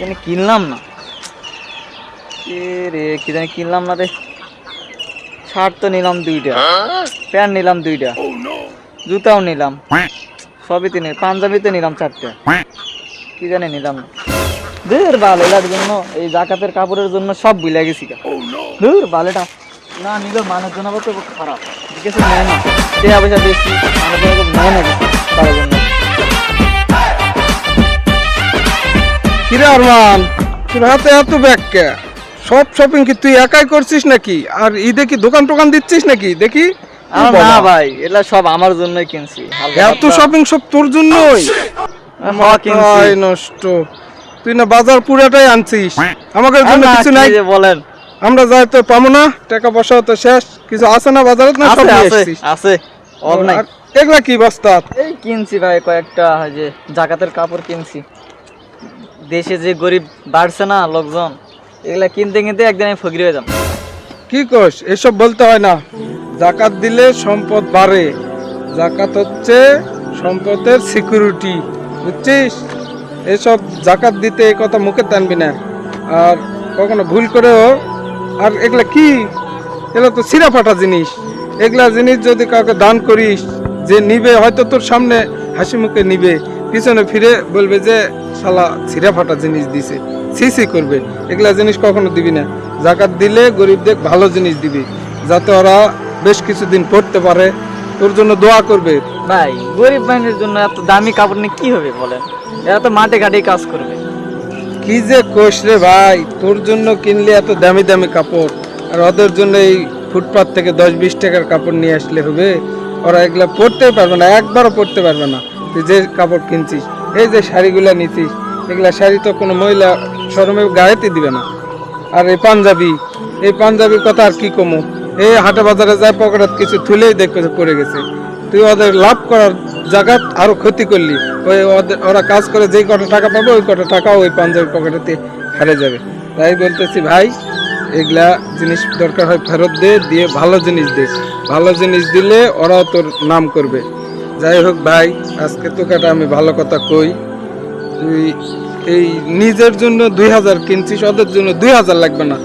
জানি কিনলাম না। রে, কি জানি কিনলাম না রে। শার্ট তো নিলাম দুইটা, প্যান্ট নিলাম দুইটা, জুতাও নিলাম, সবই তো নিলাম, পাঞ্জাবি তো নিলাম চারটে, কি জানি নিলাম না। ধুর বাল এলার জন্য, এই জাকাতের কাপড়ের জন্য সব ভুলে গেছি। ধুর বালেটা, না নিল মানুষ জন্য তো খারাপ। কিছু নেয় না। টাকা পয়সা বেশি মানুষ জন্য নেয় না জন্য। কিরে আরমান তোর হাতে এত ব্যাগ কে? সব শপিং কি তুই একাই করছিস নাকি? আর ঈদে কি দোকান টোকান দিচ্ছিস নাকি? দেখি না ভাই সব আমার জন্যই কিনছি। এত শপিং সব তোর জন্যই? মাথায় নষ্ট। তুই না বাজার পুরাটাই আনছিস জন্য কিছু নাই। বলেন। আমরা যাই তো পাবো না টাকা পয়সা তো শেষ। কিছু আছে না বাজারে? না সব আছে আছে নাই। এগুলা কি বস্তা? এই কিনছি ভাই কয়েকটা যে জাকাতের কাপড় কিনছি। দেশে যে গরিব বাড়ছে না লোকজন, এগুলা কিনতে কিনতে একদিন আমি ফকির হয়ে যাব কি কোষ এসব বলতে হয় না। জাকাত দিলে সম্পদ বাড়ে। জাকাত হচ্ছে সম্পদের সিকিউরিটি বুঝছিস? এসব জাকাত দিতে এই কথা মুখে টানবি না। আর কখনো ভুল করেও, আর এগুলা কি? এগুলো তো সিরা ফাটা জিনিস। এগুলা জিনিস যদি কাউকে দান করিস, যে নিবে, হয়তো তোর সামনে হাসি মুখে নিবে। পিছনে ফিরে বলবে যে শালা ছিঁড়া ফাটা জিনিস দিছে। সি সি করবে। এগুলা জিনিস কখনো দিবি না। জাকাত দিলে গরিবদের ভালো জিনিস দিবি। যাতে ওরা বেশ কিছুদিন পড়তে পারে। তোর জন্য দোয়া করবে। ভাই গরিব মানুষের জন্য এত দামি কাপড় নিয়ে কি হবে বলেন? এরা তো মাঠে ঘাটে কাজ করবে। কি যে কোষ রে ভাই তোর জন্য কিনলে এত দামি দামি কাপড়। আর ওদের জন্য এই ফুটপাত থেকে দশ বিশ টাকার কাপড় নিয়ে আসলে হবে। ওরা এগুলা পরতেই পারবে না একবারও পরতে পারবে না। তুই যে কাপড় কিনছিস, এই যে শাড়িগুলা নিছিস, এগুলা শাড়ি তো কোনো মহিলা শরমে গায়েতে দিবে না। আর এই পাঞ্জাবি, এই পাঞ্জাবির কথা আর কি কমো? এই হাটে বাজারে যায় পকেটত কিছু তুলেই দেখবে পড়ে গেছে। তুই ওদের লাভ করার জায়গা আরও ক্ষতি করলি। ওই ওদের ওরা কাজ করে যেই কটা টাকা পাবে, ওই কটা টাকা ওই পাঞ্জাবি পকেটেতে হারে যাবে। তাই বলতেছি, ভাই, এগুলা জিনিস দরকার হয় ফেরত দে, দিয়ে ভালো জিনিস দে। ভালো জিনিস দিলে ওরাও তোর নাম করবে। যাই হোক ভাই আজকে তোকে একটা আমি ভালো কথা কই। তুই এই নিজের জন্য দুই হাজার কিনছিস ওদের জন্য দুই হাজার লাগবে না।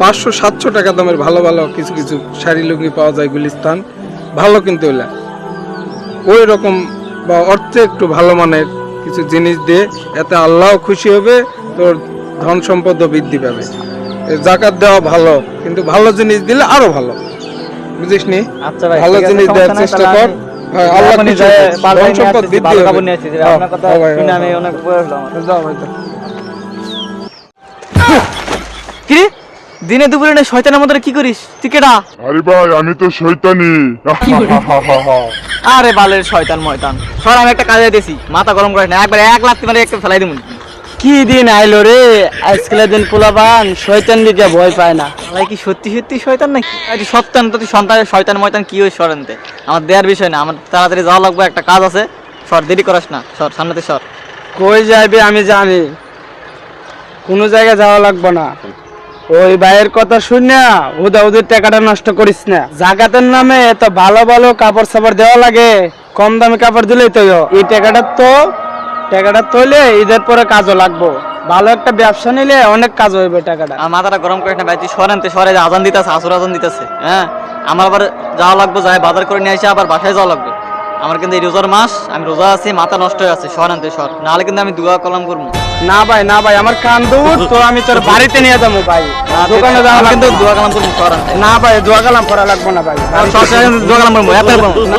পাঁচশো সাতশো টাকা দামের ভালো ভালো কিছু কিছু শাড়ি লুঙ্গি পাওয়া যায় গুলিস্তান। ভালো কিন্তু হলে ওই রকম বা অর্থে একটু ভালো মানের কিছু জিনিস দিয়ে এতে আল্লাহ খুশি হবে তোর ধন সম্পদও বৃদ্ধি পাবে। জাকাত দেওয়া ভালো কিন্তু ভালো জিনিস দিলে আরও ভালো। বুঝিস নি আচ্ছা ভালো জিনিস দেওয়ার চেষ্টা কর। আল্লাহ এখনই খুশি যাই, হবে। বাজারে ধন নিয়ে সম্পদ আসতেছি, বৃদ্ধি হবে। কাপড় নিয়ে আসতেছি, আপনার কথা শুনে আমি। অনেক বড় হলাম আমার। যাও ভাই, কি রে? দিনে দুপুরে না শয়তানের মতো কি করিস তুই কেডা আরে ভাই আমি তো শয়তানি আরে বালের শয়তান ময়তান সর আমি একটা কাজে দিয়েছি মাথা গরম করে না একবার এক লাখ মানে একটা ফেলাই দিমু কি দিন আইলো রে? দিন পোলাপান শয়তান দিকে ভয় পায় না। ভাই কি সত্যি সত্যি শয়তান নাকি? আরে তো সন্তানের শয়তান ময়তান কি ওই সরেনতে আমার দেয়ার বিষয় না আমার তাড়াতাড়ি যাওয়া লাগবে একটা কাজ আছে। সর দেরি করাস না সর সামনেতে সর। কই যাইবে আমি জানি। কোনো জায়গায় যাওয়া লাগবে না। ওই ভাইয়ের কথা শুনে ওদা ওদের টাকাটা নষ্ট করিস না। জাগাতের নামে এত ভালো ভালো কাপড় সাপড় দেওয়া লাগে কম দামি কাপড় দিলেই তো এই টাকাটা তো টাকাটা তৈলে ঈদের পরে কাজও লাগবো। ভালো একটা ব্যবসা নিলে অনেক কাজ হইবে টাকাটা। আর মাথাটা গরম করিস না ভাই, তুই সরেন, তুই সরে আজান দিতেছে, আসর আজান দিতেছে হ্যাঁ? আমার আবার যাওয়া লাগবো, যাই বাজার করে নিয়ে এসে আবার বাসায় যাওয়া লাগবে। আমার কিন্তু এই রোজার মাস, আমি রোজা আছি, মাথা নষ্ট হয়ে আছে, সরেন, তুই সর। নাহলে কিন্তু আমি দুয়া কলম করব। না ভাই না ভাই আমার কান দূর তো আমি তোর বাড়িতে নিয়ে যাব ভাই। দোকানে যাওয়া কিন্তু দুয়া কলম করব না ভাই দোয়া কালাম করা লাগবো না ভাই। সব জায়গায় কিন্তু দোয়া কালাম করব এত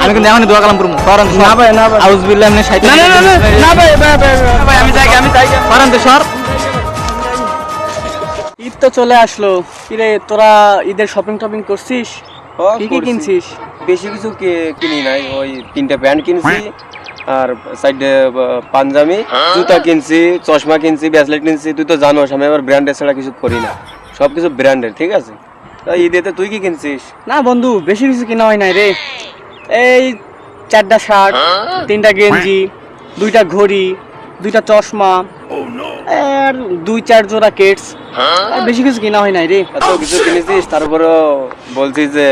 আমি কিন্তু এখনই দোয়া কালাম করব সরানতে না ভাই, না ভাই। আউজবিল্লাহ এমনি শাইতান না না না না, না ভাই ভাই ভাই। ভাই, ভাই আমি যাই আমি যাই সরানতে সর। ঈদ তো চলে আসলো। কিরে তোরা ঈদের শপিং টপিং করছিস? কি কি কিনছিস? বেশি কিছু কিনি নাই ওই তিনটা প্যান্ট কিনছি। আর সাইডে পাঞ্জাবি জুতা কিনছি চশমা কিনছি ব্যাসলেট কিনছি তুই তো জানোস আমি আবার ব্র্যান্ডের ছাড়া কিছু করি না। সব কিছু ব্র্যান্ডের ঠিক আছে? ঈদেতে তুই কি কিনছিস? না বন্ধু বেশি কিছু কিনা হয় নাই রে। এই চারটা শার্ট তিনটা গেঞ্জি দুইটা ঘড়ি দুইটা চশমা আর দুই চার জোড়া কেটস আর বেশি কিছু কিনা হয় নাই রে। এত কিছু কিনেছিস তারপরেও বলছিস যে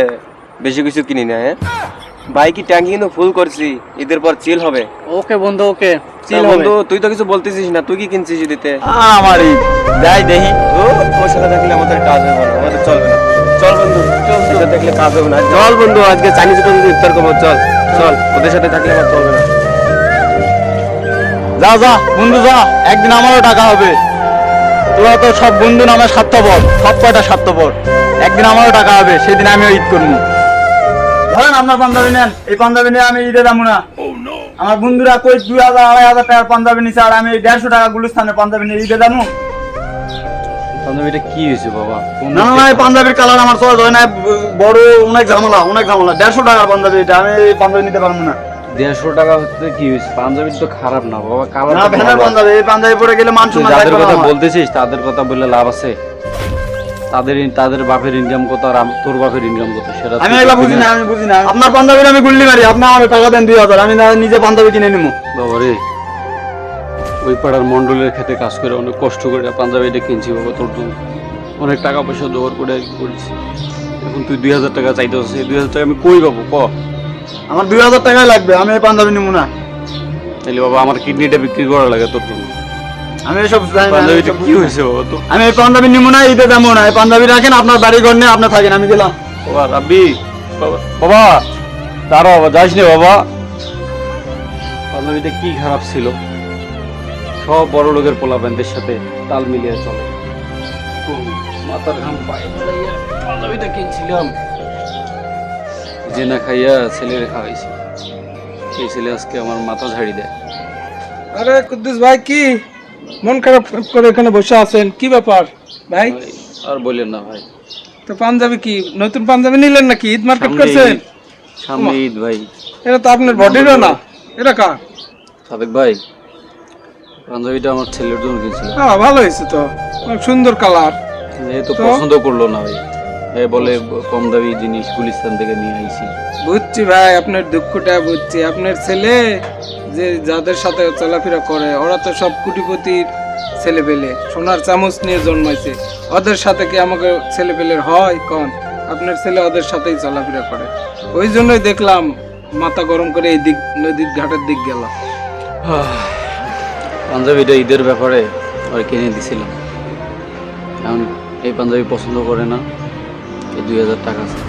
বেশি কিছু কিনি না হ্যাঁ? ভাই কি ট্যাঙ্কি কিন্তু ফুল করছি ঈদের পর চিল হবে। ওকে বন্ধু ওকে তা বন্ধু তুই তো কিছু বলতেছিস না তুই কি কিনছিস ঈদেতে? আমার যাই দেখি। ও তোর সাথে থাকলে আমাদের কাজ হবে না আমাদের চলবে না। চল বন্ধু চল তোর সাথে থাকলে কাজ হবে না। চল বন্ধু আজকে চাইনিজ হোটেল ইফতার করব চল। চল। ওদের সাথে থাকলে আমার চলবে না। যা যা বন্ধু যা একদিন আমারও টাকা হবে। তোরা তো সব বন্ধু নামে স্বার্থপর সব কয়টা স্বার্থপর। একদিন আমারও টাকা হবে সেদিন আমিও ঈদ করব। ধরেন আপনার পাঞ্জাবি নেন এই পাঞ্জাবি নিয়ে আমি ঈদে যাব না। আমার বন্ধুরা কই দুই হাজার আড়াই হাজার টাকার পাঞ্জাবি নিছে আর আমি এই দেড়শো টাকা গুলিস্তানে পাঞ্জাবি নিয়ে ঈদে যাব। এটা কি হয়েছে বাবা? না না না এই পাঞ্জাবির কালার আমার চয়েস হয় না বড় অনেক ঝামেলা অনেক ঝামেলা। দেড়শো টাকার পাঞ্জাবি এটা আমি এই পাঞ্জাবি নিতে পারব না। দেড়শো টাকা হচ্ছে কি হয়েছে? পাঞ্জাবি তো খারাপ না বাবা কালার না ভ্যানের পাঞ্জাবি এই পাঞ্জাবি পরে গেলে যাদের কথা বলতেছিস তাদের কথা বললে লাভ আছে? তাদের তাদের বাপের ইনকাম কত আর তোর বাপের ইনকাম কত? সেটা আমি এগুলা বুঝি না? আমি বুঝি না। আপনার পাঞ্জাবির আমি গুল্লি মারি আপনি আমার টাকা দেন দুই হাজার আমি না নিজে পাঞ্জাবি কিনে নিবো বাবা রে ওই পাড়ার মন্ডলের খেতে কাজ করে অনেক কষ্ট করে পাঞ্জাবিটা কিনছি বাবা তোর জন্য। অনেক টাকা পয়সা জোগাড় করে করেছি। এখন তুই দুই হাজার টাকা চাইতেছিস এই দুই হাজার টাকা আমি কই পাবো? ক? আমার দুই হাজার টাকাই লাগবে আমি এই পাঞ্জাবি নিবো না। তাহলে বাবা আমার কিডনিটা বিক্রি করা লাগে তোর জন্য। আমি এসব জানি না, আমি পাঞ্জাবিটা এসব কি হয়েছে আমি এই পাঞ্জাবি নিবো না ঈদে যাব না। এই পাঞ্জাবি রাখেন আপনার বাড়ি ঘর নিয়ে আপনি থাকেন আমি গেলাম। বাবা রাব্বি। বাবা। বাবা দাঁড়াও বাবা যাস নি বাবা। পাঞ্জাবিটা কি খারাপ ছিল? সব বড় লোকের সাথে তাল মিলিয়ে চলে। মাথার ঘাম পায়ে পাঞ্জাবিটা কিনছিলাম। যে না খাইয়া ছেলেরে খাওয়াইছি সেই ছেলে আজকে আমার মাথা ঝাড়ি দেয়। আরে কুদ্দুস ভাই কি? মন খারাপ করে এখানে বসে আছেন কি ব্যাপার? ভাই? আর বললেন না ভাই। তো পাঞ্জাবি কি নতুন পাঞ্জাবি নিলেন নাকি? ঈদ মার্কেট করছেন? সামনে ঈদ ভাই। এটা তো আপনার বডিরও না। এটা কার? সাদেক ভাই পাঞ্জাবিটা আমার ছেলের জন্য কিনছিলাম। হ্যাঁ ভালো হয়েছে তো। অনেক সুন্দর কালার। যেহেতু তো? পছন্দ করল না ভাই। বলে কম দামি জিনিস গুলিস্তান থেকে নিয়ে আইছি। বুঝছি ভাই আপনার দুঃখটা বুঝছি। আপনার ছেলে যে যাদের সাথে চলাফেরা করে ওরা তো সব কুটিপতির ছেলে পেলে সোনার চামচ নিয়ে জন্মাইছে। ওদের সাথে কি আমাকে ছেলে পেলের হয়? কন। আপনার ছেলে ওদের সাথেই চলাফেরা করে। ওই জন্যই দেখলাম মাথা গরম করে এই দিক নদীর ঘাটের দিক গেল। পাঞ্জাবিটা ঈদের ব্যাপারে ওরা কিনে দিছিলাম। এখন এই পাঞ্জাবি পছন্দ করে না। দুই হাজার টাকা আছে।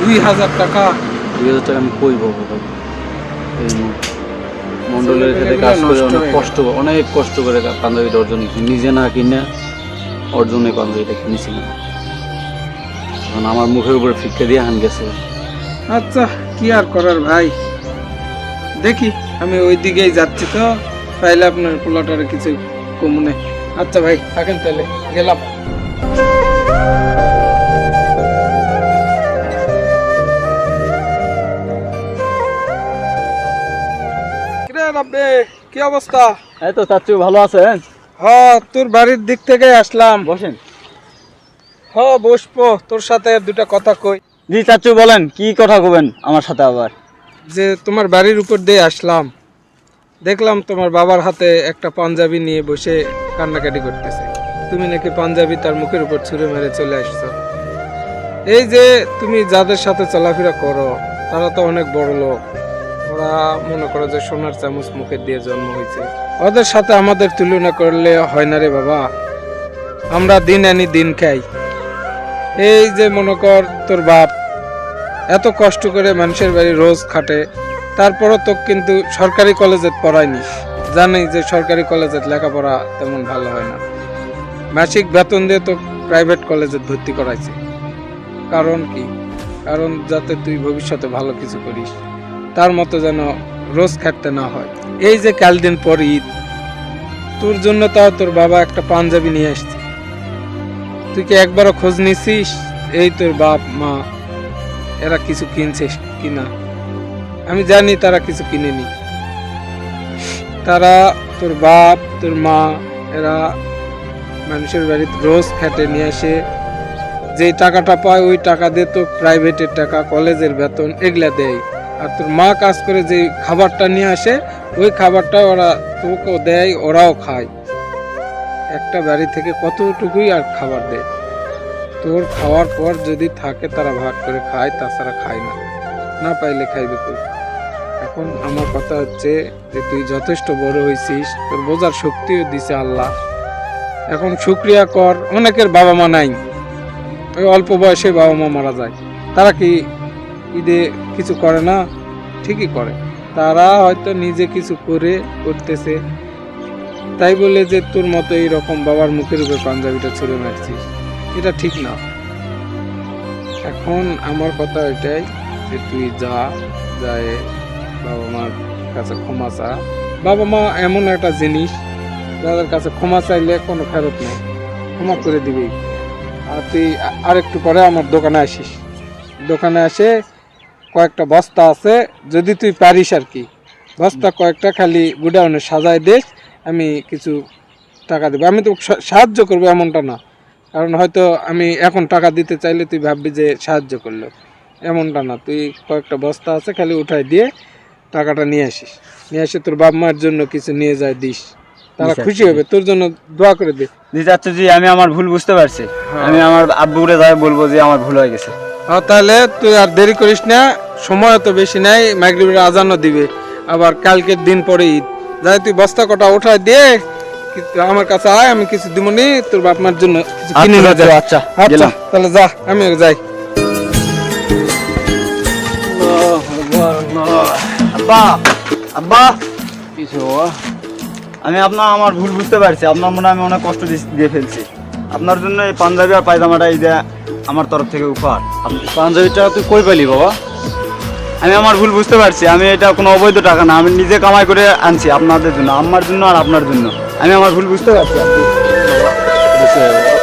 দুই হাজার টাকা? দুই হাজার টাকা আমি কই পাবো ভাই? এই মন্ডলের ক্ষেত্রে কাজ করে অনেক কষ্ট অনেক কষ্ট করে কা- পাঞ্জাবিটা অর্জন নিজে না কিনে অর্জনে পাঞ্জাবিটা কিনেছিলাম এখন আমার মুখের উপরে ফিক্কা দিয়ে হান গেছে। আচ্ছা কি আর করার ভাই? দেখি আমি ওই দিকেই যাচ্ছি তো। তাইলে আপনার পোলাটারে কিছু কমুনে আচ্ছা ভাই থাকেন তাহলে গেলাম। কি অবস্থা? এই তো চাচু ভালো আছেন? হ তোর বাড়ির দিক থেকে আসলাম। বসেন। হ বসবো তোর সাথে দুটা কথা কই। জি চাচু বলেন কি কথা কবেন আমার সাথে আবার? যে তোমার বাড়ির উপর দিয়ে আসলাম। দেখলাম তোমার বাবার হাতে একটা পাঞ্জাবি নিয়ে বসে কান্নাকাটি করতেছে। তুমি নাকি পাঞ্জাবি তার মুখের উপর ছুঁড়ে মেরে চলে আসছো। এই যে তুমি যাদের সাথে চলাফেরা করো তারা তো অনেক বড় লোক ওরা মনে করো যে সোনার চামচ মুখে দিয়ে জন্ম হয়েছে। ওদের সাথে আমাদের তুলনা করলে হয় না রে বাবা। আমরা দিন আনি দিন খাই। এই যে মনে কর তোর বাপ, এত কষ্ট করে মানুষের বাড়ি রোজ খাটে, তারপরও তো কিন্তু সরকারি কলেজে পড়ায়নি। জানি যে সরকারি কলেজে লেখাপড়া তেমন ভালো হয় না। মাসিক বেতন দিয়ে তো প্রাইভেট কলেজে ভর্তি করাইছে। কারণ কি? কারণ যাতে তুই ভবিষ্যতে ভালো কিছু করিস। তার মতো যেন রোজ খাটতে না হয়। এই যে কাল দিন পর ঈদ, তোর জন্য তাও তোর বাবা একটা পাঞ্জাবি নিয়ে আসছে। তুই কি একবারও খোঁজ নিছিস? এই তোর বাপ, মা, এরা কিছু কিনছে কিনা? আমি জানি তারা কিছু কিনেনি। তারা তোর বাপ, তোর মা, এরা মানুষের বাড়িতে রোজ খেটে নিয়ে আসে। যে টাকাটা পায় ওই টাকা দিয়ে তো প্রাইভেটের টাকা কলেজের বেতন, এগুলা দেয়। আর তোর মা কাজ করে যে খাবারটা নিয়ে আসে, ওই খাবারটা ওরা তোকেও দেয়, ওরাও খায়। একটা বাড়ি থেকে কতটুকুই আর খাবার দেয়? তোর খাওয়ার পর যদি থাকে তারা ভাগ করে খায়, তাছাড়া খায় না। না পাইলে খাইবে কই? এখন আমার কথা হচ্ছে যে তুই যথেষ্ট বড় হয়েছিস তোর বোঝার শক্তিও দিছে আল্লাহ। এখন শুক্রিয়া কর, অনেকের বাবা মা নাই। ওই অল্প বয়সে বাবা মা মারা যায়। তারা কি ঈদে কিছু করে না, ঠিকই করে। তারা হয়তো নিজে কিছু করে করতেছে। তাই বলে যে তোর মতো এইরকম বাবার মুখের উপর পাঞ্জাবিটা ছুড়ে মারছিস। এটা ঠিক না। এখন আমার কথা এটাই যে তুই যা, যায় বাবা মার কাছে ক্ষমা চা। বাবা মা এমন একটা জিনিস, যাদের কাছে ক্ষমা চাইলে কোনো ফেরত নেই। ক্ষমা করে দিবেই আর তুই আরেকটু পরে আমার দোকানে আসিস। দোকানে আসে কয়েকটা বস্তা আছে যদি তুই পারিস আর কি। বস্তা কয়েকটা খালি গুডাউনে সাজায় দিস আমি কিছু টাকা দেবো। আমি তো সাহায্য করব এমনটা না। কারণ হয়তো আমি এখন টাকা দিতে চাইলে তুই ভাববি যে সাহায্য করল। এমনটা না। তুই কয়েকটা বস্তা আছে খালি উঠাই দিয়ে টাকাটা নিয়ে আসিস। নিয়ে এসে তোর বাপ মায়ের জন্য কিছু নিয়ে যায় দিস। তারা খুশি হবে। তোর জন্য দোয়া করে দে। জি চাচ্ছু জি আমি আমার ভুল বুঝতে পারছি। আমি আমার আব্বুরে যাই বলব যে আমার ভুল হয়ে গেছে। তাহলে তুই আর দেরি করিস না সময় তো বেশি নাই মাগরিবের আজানও দিবে। আবার কালকের দিন পরে ঈদ। যাই তুই বস্তা কটা উঠাই দিয়ে আমার কাছে আয় আমি কিছু দিবনি তোর বাপ মার জন্য কিছু কিনে নিয়ে যা। আচ্ছা আচ্ছা তাহলে যা আমি যাই। আব্বা আব্বা কিছু আমি আপনার আমার ভুল বুঝতে পারছি। আপনার মনে হয় আমি অনেক কষ্ট দিয়ে ফেলছি। আপনার জন্য এই পাঞ্জাবি আর পায়জামাটা এই দেয়া আমার তরফ থেকে উপহার। পাঞ্জাবিটা তুই কই পেলি বাবা? আমি আমার ভুল বুঝতে পারছি, আমি এটা কোনো অবৈধ টাকা না, আমি নিজে কামাই করে আনছি আপনাদের জন্য, আমার জন্য আর আপনার জন্য। আমি আমার ভুল বুঝতে পারছি। আপনি-